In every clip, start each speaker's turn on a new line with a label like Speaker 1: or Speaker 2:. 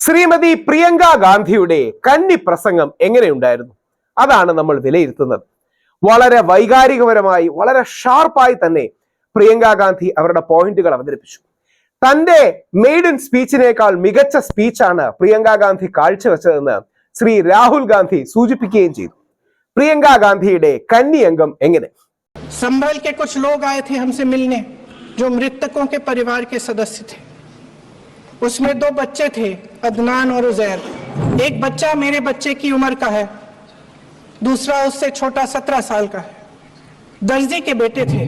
Speaker 1: ശ്രീമതി പ്രിയങ്ക ഗാന്ധിയുടെ കന്നി പ്രസംഗം എങ്ങനെയുണ്ടായിരുന്നു അതാണ് നമ്മൾ വിലയിരുത്തുന്നത് വളരെ വൈകാരികപരമായി വളരെ ഷാർപ്പായി തന്നെ പ്രിയങ്ക ഗാന്ധി അവരുടെ പോയിന്റുകൾ അവതരിപ്പിച്ചു തന്റെ മെയ്ഡൻ സ്പീച്ചിനേക്കാൾ മികച്ച സ്പീച്ചാണ് പ്രിയങ്ക ഗാന്ധി കാഴ്ചവെച്ചതെന്ന് ശ്രീ രാഹുൽ ഗാന്ധി സൂചിപ്പിക്കുകയും ചെയ്തു പ്രിയങ്ക ഗാന്ധിയുടെ കന്നി അംഗം എങ്ങനെ
Speaker 2: संभल के कुछ लोग आए थे हमसे मिलने जो मृतकों के परिवार के सदस्य थे उसमें दो बच्चे थे अदनान और उजैर। एक बच्चा मेरे बच्चे की उम्र का है, दूसरा उससे छोटा सत्रह साल का है। दर्जी के बेटे थे।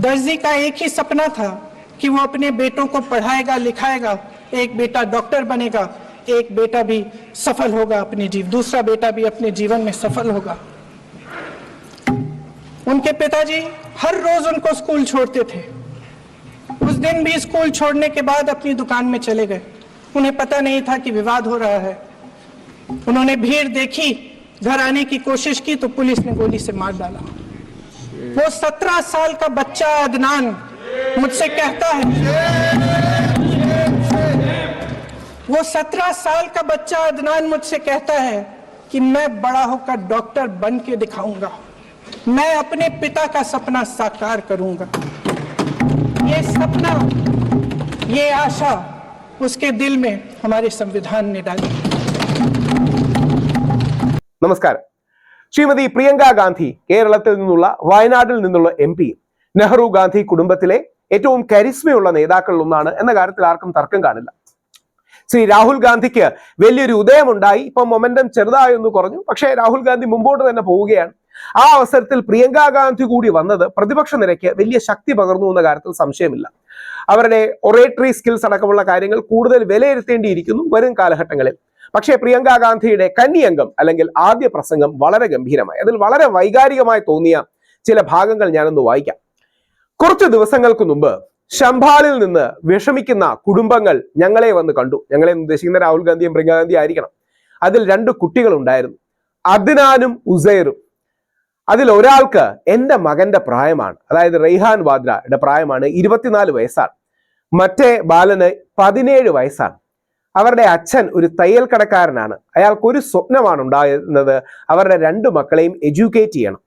Speaker 2: दर्जी का एक ही सपना था कि वो अपने बेटों को पढ़ाएगा, लिखाएगा, एक बेटा डॉक्टर बनेगा, एक बेटा भी सफल होगा अपने जीव, दूसरा बेटा भी अपने जीवन में सफल होगा। उनके पिताजी हर रोज उनको स्कूल छोड़ते थे। उस दिन भी स्कूल छोड़ने के बाद अपनी दुकान में चले गए। उन्हें पता नहीं था कि विवाद हो रहा है। उन्होंने भीड़ देखी, घर आने की कोशिश की तो पुलिस ने गोली से मार डाला। वो सत्रह साल का बच्चा अदनान मुझसे कहता है, वो सत्रह साल का बच्चा अदनान मुझसे कहता है कि मैं बड़ा होकर डॉक्टर बन के दिखाऊँगा। मैं अपने पिता का सपना साकार करूँगा। ये सपना, ये आशा उसके दिल में हमारे संविधान ने डाली
Speaker 1: നമസ്കാരം ശ്രീമതി പ്രിയങ്ക ഗാന്ധി കേരളത്തിൽ നിന്നുള്ള വയനാട്ടിൽ നിന്നുള്ള എം പി നെഹ്റു ഗാന്ധി കുടുംബത്തിലെ ഏറ്റവും കരിസ്മയുള്ള നേതാക്കളിൽ ഒന്നാണ് എന്ന കാര്യത്തിൽ ആർക്കും തർക്കം കാണില്ല ശ്രീ രാഹുൽ ഗാന്ധിക്ക് വലിയൊരു ഉദയമുണ്ടായി ഇപ്പൊ മൊമെന്റം ചെറുതായി ഒന്ന് കുറഞ്ഞു പക്ഷേ രാഹുൽ ഗാന്ധി മുമ്പോട്ട് തന്നെ പോവുകയാണ് ആ അവസരത്തിൽ പ്രിയങ്കാ ഗാന്ധി കൂടി വന്നത് പ്രതിപക്ഷ നിരയ്ക്ക് വലിയ ശക്തി പകർന്നു എന്ന കാര്യത്തിൽ സംശയമില്ല. അവരുടെ ഒറേറ്ററി സ്കിൽസ് അടക്കമുള്ള കാര്യങ്ങൾ കൂടുതൽ വിലയിരുത്തേണ്ടിയിരിക്കുന്നു വരും കാലഘട്ടങ്ങളിൽ. പക്ഷേ പ്രിയങ്കാ ഗാന്ധിയുടെ കന്നി അംഗം അല്ലെങ്കിൽ ആദ്യ പ്രസംഗം വളരെ ഗംഭീരമായി അതിൽ വളരെ വൈകാരികമായി തോന്നിയ ചില ഭാഗങ്ങൾ ഞാനൊന്ന് വായിക്കാം. കുറച്ച് ദിവസങ്ങൾക്ക് മുമ്പ് ശംഭാലിൽ നിന്ന് വിഷമിക്കുന്ന കുടുംബങ്ങൾ ഞങ്ങളെ വന്ന് കണ്ടു. ഞങ്ങളെ ഉദ്ദേശിക്കുന്ന രാഹുൽ ഗാന്ധിയും പ്രിയങ്കാ ഗാന്ധി ആയിരിക്കണം. അതിൽ രണ്ട് കുട്ടികളുണ്ടായിരുന്നു. അദ്നാനും ഉസൈറും. അതിൽ ഒരാൾക്ക് എന്റെ മകന്റെ പ്രായമാണ്. അതായത് റെയ്ഹാൻ വാദ്രയുടെ പ്രായമാണ് ഇരുപത്തിനാല് വയസ്സാണ്. മറ്റേ ബാലന് പതിനേഴ് വയസ്സാണ്. അവരുടെ അച്ഛൻ ഒരു തയ്യൽ കടക്കാരനാണ് അയാൾക്ക് ഒരു സ്വപ്നമാണ് ഉണ്ടായിരുന്നത്. അവരുടെ രണ്ട് മക്കളെയും എഡ്യൂക്കേറ്റ് ചെയ്യണം.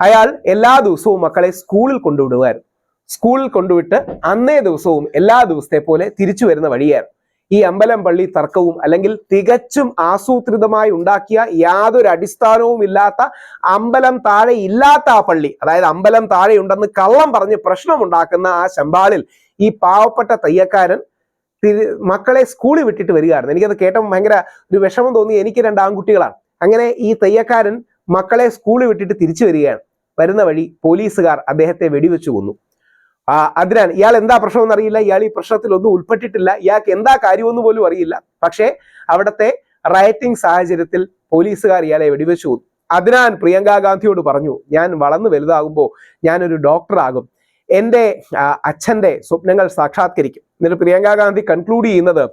Speaker 1: അയാൾ എല്ലാ ദിവസവും മക്കളെ സ്കൂളിൽ കൊണ്ടുവിടുമായിരുന്നു. സ്കൂളിൽ കൊണ്ടുവിട്ട് അന്നേ ദിവസവും എല്ലാ ദിവസത്തെ പോലെ തിരിച്ചു വരുന്ന വഴിയായിരുന്നു. ഈ അമ്പലം പള്ളി തർക്കവും അല്ലെങ്കിൽ തികച്ചും ആസൂത്രിതമായി ഉണ്ടാക്കിയ യാതൊരു അടിസ്ഥാനവും ഇല്ലാത്ത അമ്പലം താഴെ ഇല്ലാത്ത ആ പള്ളി അതായത് അമ്പലം താഴെ ഉണ്ടെന്ന് കള്ളം പറഞ്ഞ് പ്രശ്നമുണ്ടാക്കുന്ന ആ ശമ്പാളിൽ ഈ പാവപ്പെട്ട തയ്യക്കാരൻ മക്കളെ സ്കൂളിൽ വിട്ടിട്ട് വരികയായിരുന്നു. എനിക്കത് കേട്ടപ്പോൾ ഭയങ്കര ഒരു വിഷമം തോന്നി. എനിക്ക് രണ്ട് ആൺകുട്ടികളാണ്. അങ്ങനെ ഈ തയ്യക്കാരൻ മക്കളെ സ്കൂളിൽ വിട്ടിട്ട് തിരിച്ചു വരികയാണ്. വരുന്ന വഴി പോലീസുകാർ അദ്ദേഹത്തെ വെടിവെച്ചു കൊന്നു. ആ അതിനാണ് ഇയാൾ എന്താ പ്രശ്നമെന്ന് അറിയില്ല. ഇയാൾ ഈ പ്രശ്നത്തിലൊന്നും ഉൾപ്പെട്ടിട്ടില്ല. ഇയാൾക്ക് എന്താ കാര്യമെന്ന് പോലും അറിയില്ല. പക്ഷേ അവിടുത്തെ റൈറ്റിംഗ് സാഹചര്യത്തിൽ പോലീസുകാർ ഇയാളെ വെടിവെച്ചു. അതിനാൽ പ്രിയങ്ക ഗാന്ധിയോട് പറഞ്ഞു ഞാൻ വളർന്നു വലുതാകുമ്പോൾ ഞാനൊരു ഡോക്ടറാകും എന്റെ അച്ഛന്റെ സ്വപ്നങ്ങൾ സാക്ഷാത്കരിക്കും. എന്നിട്ട് പ്രിയങ്ക ഗാന്ധി കൺക്ലൂഡ് ചെയ്യുന്നത്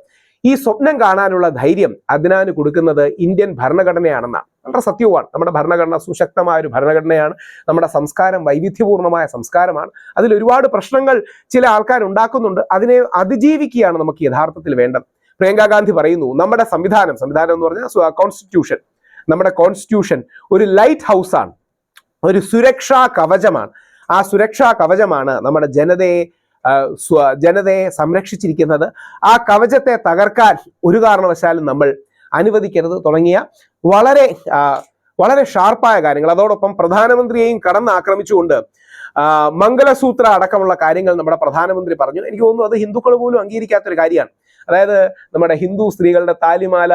Speaker 1: ഈ സ്വപ്നം കാണാനുള്ള ധൈര്യം അതിനാന് കൊടുക്കുന്നത് ഇന്ത്യൻ ഭരണഘടനയാണെന്നാണ്. വളരെ സത്യവുമാണ്. നമ്മുടെ ഭരണഘടന സുശക്തമായ ഒരു ഭരണഘടനയാണ്. നമ്മുടെ സംസ്കാരം വൈവിധ്യപൂർണമായ സംസ്കാരമാണ്. അതിൽ ഒരുപാട് പ്രശ്നങ്ങൾ ചില ആൾക്കാർ ഉണ്ടാക്കുന്നുണ്ട്. അതിനെ അതിജീവിക്കുകയാണ് നമുക്ക് യഥാർത്ഥത്തിൽ വേണ്ടത്. പ്രിയങ്ക ഗാന്ധി പറയുന്നു നമ്മുടെ സംവിധാനം സംവിധാനം എന്ന് പറഞ്ഞാൽ കോൺസ്റ്റിറ്റ്യൂഷൻ നമ്മുടെ കോൺസ്റ്റിറ്റ്യൂഷൻ ഒരു ലൈറ്റ് ഹൗസാണ് ഒരു സുരക്ഷാ കവചമാണ്. ആ സുരക്ഷാ കവചമാണ് നമ്മുടെ ജനതയെ ജനതയെ സംരക്ഷിച്ചിരിക്കുന്നത് ആ കവചത്തെ തകർക്കാൻ ഒരു കാരണവശാലും നമ്മൾ അനുവദിക്കരുത് തുടങ്ങിയ വളരെ വളരെ ഷാർപ്പായ കാര്യങ്ങൾ. അതോടൊപ്പം പ്രധാനമന്ത്രിയെയും കടന്ന് ആക്രമിച്ചുകൊണ്ട് മംഗലസൂത്ര അടക്കമുള്ള കാര്യങ്ങൾ നമ്മുടെ പ്രധാനമന്ത്രി പറഞ്ഞു. എനിക്ക് തോന്നുന്നു അത് ഹിന്ദുക്കൾ പോലും അംഗീകരിക്കാത്തൊരു കാര്യമാണ്. അതായത് നമ്മുടെ ഹിന്ദു സ്ത്രീകളുടെ താലിമാല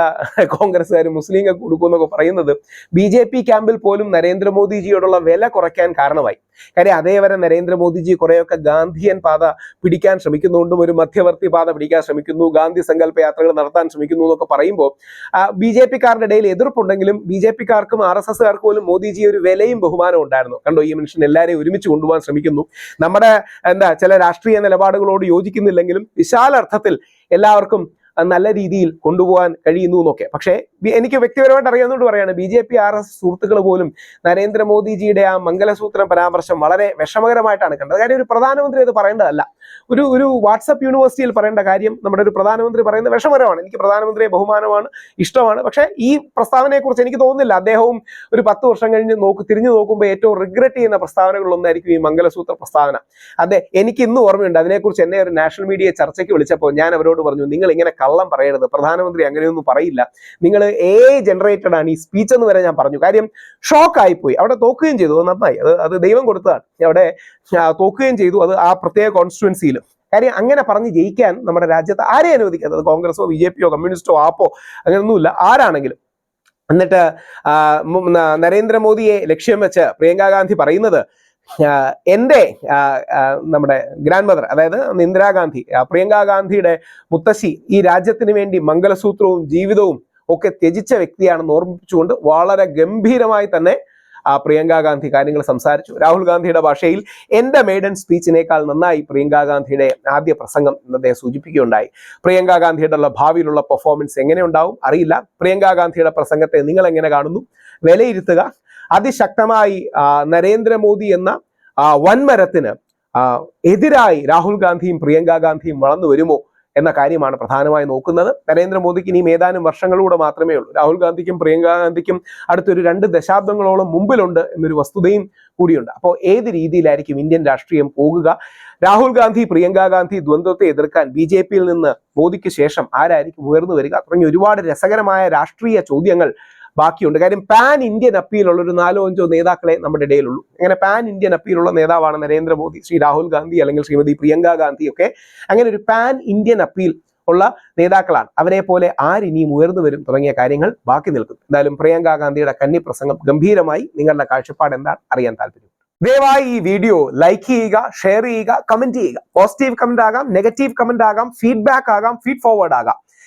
Speaker 1: കോൺഗ്രസ്സുകാർ മുസ്ലിങ്ങൾക്ക് കൊടുക്കുമെന്നൊക്കെ പറയുന്നത് ബി ജെ പി ക്യാമ്പിൽ പോലും നരേന്ദ്രമോദിജിയോടുള്ള വില കുറയ്ക്കാൻ കാരണമായി. കാര്യം അതേവരെ നരേന്ദ്രമോദിജി കുറെയൊക്കെ ഗാന്ധിയൻ പാത പിടിക്കാൻ ശ്രമിക്കുന്നുണ്ടും ഒരു മധ്യവർത്തി പാത പിടിക്കാൻ ശ്രമിക്കുന്നു ഗാന്ധി സങ്കല്പ യാത്രകൾ നടത്താൻ ശ്രമിക്കുന്നു എന്നൊക്കെ പറയുമ്പോൾ ബി ജെ പിക്കാരുടെ ഇടയിൽ എതിർപ്പുണ്ടെങ്കിലും ബി ജെ പിക്കാർക്കും ആർ എസ് എസ്സുകാർക്ക് പോലും മോദിജി ഒരു വിലയും ബഹുമാനവും ഉണ്ടായിരുന്നു. കണ്ടോ ഈ മനുഷ്യൻ എല്ലാവരെയും ഒരുമിച്ച് കൊണ്ടുപോകാൻ ശ്രമിക്കുന്നു. നമ്മുടെ എന്താ ചില രാഷ്ട്രീയ നിലപാടുകളോട് യോജിക്കുന്നില്ലെങ്കിലും വിശാല അർത്ഥത്തിൽ എല്ലാവർക്കും നല്ല രീതിയിൽ കൊണ്ടുപോകാൻ കഴിയുന്നു എന്നൊക്കെ. പക്ഷേ എനിക്ക് വ്യക്തിപരമായിട്ട് അറിയാവുന്നതുകൊണ്ട് പറയാണ് B J P R S സുഹൃത്തുക്കൾ പോലും നരേന്ദ്രമോദിജിയുടെ ആ മംഗലസൂത്രം പരാമർശം വളരെ വിഷമകരമായിട്ടാണ് കണ്ടത്. കാര്യം ഒരു പ്രധാനമന്ത്രി അത് പറയേണ്ടതല്ല. ഒരു ഒരു വാട്സപ്പ് യൂണിവേഴ്സിറ്റിയിൽ പറയേണ്ട കാര്യം നമ്മുടെ ഒരു പ്രധാനമന്ത്രി പറയുന്നത് വിഷമകരമാണ്. എനിക്ക് പ്രധാനമന്ത്രിയെ ബഹുമാനമാണ് ഇഷ്ടമാണ്. പക്ഷേ ഈ പ്രസ്താവനയെക്കുറിച്ച് എനിക്ക് തോന്നുന്നില്ല. അദ്ദേഹവും ഒരു പത്ത് വർഷം കഴിഞ്ഞ് നോക്ക് തിരിഞ്ഞു നോക്കുമ്പോൾ ഏറ്റവും റിഗ്രറ്റ് ചെയ്യുന്ന പ്രസ്താവനകളൊന്നായിരിക്കും ഈ മംഗലസൂത്ര പ്രസ്താവന. അതെ എനിക്ക് ഇന്ന് ഓർമ്മയുണ്ട്. അതിനെക്കുറിച്ച് എന്നെ ഒരു നാഷണൽ മീഡിയ ചർച്ചയ്ക്ക് വിളിച്ചപ്പോൾ ഞാൻ അവരോട് പറഞ്ഞു നിങ്ങൾ ഇങ്ങനെ കള്ളം പറയരുത്. പ്രധാനമന്ത്രി അങ്ങനെയൊന്നും പറയില്ല. നിങ്ങൾ എ ജനറേറ്റഡ് ആണ് ഈ സ്പീച്ച് എന്ന് വരെ ഞാൻ പറഞ്ഞു. കാര്യം ഷോക്ക് ആയിപ്പോയി. അവിടെ തോക്കുകയും ചെയ്തു. നന്നായി. അത് അത് ദൈവം കൊടുത്തതാണ്. അവിടെ തോക്കുകയും ചെയ്തു. അത് ആ പ്രത്യേക കോൺസ്റ്റിറ്റ്യുവൻസിയിൽ കാര്യം അങ്ങനെ പറഞ്ഞ് ജയിക്കാൻ നമ്മുടെ രാജ്യത്ത് ആരെ അനുവദിക്കാത്തത്? കോൺഗ്രസോ ബി ജെ പിയോ കമ്മ്യൂണിസ്റ്റോ ആപ്പോ അങ്ങനെയൊന്നുമില്ല. ആരാണെങ്കിലും. എന്നിട്ട് നരേന്ദ്രമോദിയെ ലക്ഷ്യം വെച്ച് പ്രിയങ്ക ഗാന്ധി പറയുന്നത് എന്റെ നമ്മുടെ ഗ്രാൻഡ് മദർ അതായത് ഇന്ദിരാഗാന്ധി പ്രിയങ്ക ഗാന്ധിയുടെ മുത്തശ്ശി ഈ രാജ്യത്തിന് വേണ്ടി മംഗലസൂത്രവും ജീവിതവും ഒക്കെ ത്യജിച്ച വ്യക്തിയാണെന്ന് ഓർമ്മിപ്പിച്ചുകൊണ്ട് വളരെ ഗംഭീരമായി തന്നെ ആ പ്രിയങ്ക ഗാന്ധി കാര്യങ്ങൾ സംസാരിച്ചു. രാഹുൽ ഗാന്ധിയുടെ ഭാഷയിൽ എന്റെ മെയ്ഡൻ സ്പീച്ചിനേക്കാൾ നന്നായി പ്രിയങ്ക ഗാന്ധിയുടെ ആദ്യ പ്രസംഗം അദ്ദേഹം സൂചിപ്പിക്കുകയുണ്ടായി. പ്രിയങ്ക ഗാന്ധിയുടെ ഭാവിയിലുള്ള പെർഫോമൻസ് എങ്ങനെ ഉണ്ടാവും അറിയില്ല. പ്രിയങ്ക ഗാന്ധിയുടെ പ്രസംഗത്തെ നിങ്ങൾ എങ്ങനെ കാണുന്നു? വിലയിരുത്തുക. അതിശക്തമായി നരേന്ദ്രമോദി എന്ന വൻമരത്തിന് എതിരായി രാഹുൽ ഗാന്ധിയും പ്രിയങ്ക ഗാന്ധിയും വളർന്നു വരുമോ? എന്ന കാര്യമാണ് പ്രധാനമായി നോക്കുന്നത്. നരേന്ദ്രമോദിക്ക് ഇനിയും ഏതാനും വർഷങ്ങളിലൂടെ മാത്രമേ ഉള്ളൂ. രാഹുൽ ഗാന്ധിക്കും പ്രിയങ്ക ഗാന്ധിക്കും അടുത്തൊരു രണ്ട് ദശാബ്ദങ്ങളോളം മുമ്പിലുണ്ട് എന്നൊരു വസ്തുതയും കൂടിയുണ്ട്. അപ്പോൾ ഏത് രീതിയിലായിരിക്കും ഇന്ത്യൻ രാഷ്ട്രീയം പോകുക? രാഹുൽ ഗാന്ധി പ്രിയങ്ക ഗാന്ധി ദ്വന്ദ്വത്തെ എതിർക്കാൻ ബി ജെ പിയിൽ നിന്ന് മോദിക്ക് ശേഷം ആരായിരിക്കും ഉയർന്നു വരിക? തുടങ്ങിയ ഒരുപാട് രസകരമായ രാഷ്ട്രീയ ചോദ്യങ്ങൾ ബാക്കിയുണ്ട്. കാര്യം പാൻ ഇന്ത്യൻ അപ്പീലുള്ള ഒരു നാലോ അഞ്ചോ നേതാക്കളെ നമ്മുടെ ഇടയിലുള്ളൂ. അങ്ങനെ പാൻ ഇന്ത്യൻ അപ്പീലുള്ള നേതാവാണ് നരേന്ദ്രമോദി ശ്രീ രാഹുൽ ഗാന്ധി അല്ലെങ്കിൽ ശ്രീമതി പ്രിയങ്ക ഗാന്ധി ഒക്കെ. അങ്ങനെ ഒരു പാൻ ഇന്ത്യൻ അപ്പീൽ ഉള്ള നേതാക്കളാണ്. അവരെ പോലെ ആരിനിയും ഉയർന്നു വരും തുടങ്ങിയ കാര്യങ്ങൾ ബാക്കി നിൽക്കും എന്തായാലും പ്രിയങ്ക ഗാന്ധിയുടെ കന്നി പ്രസംഗം ഗംഭീരമായി നിങ്ങളുടെ കാഴ്ചപ്പാട് എന്താണ്? അറിയാൻ താല്പര്യം ദയവായി ഈ വീഡിയോ ലൈക്ക് ചെയ്യുക ഷെയർ ചെയ്യുക കമന്റ് ചെയ്യുക. പോസിറ്റീവ് കമന്റ് ആകാം നെഗറ്റീവ് കമന്റ് ആകാം ഫീഡ്ബാക്ക് ആകാം ഫീഡ് ഫോർവേഡ് ആകാം.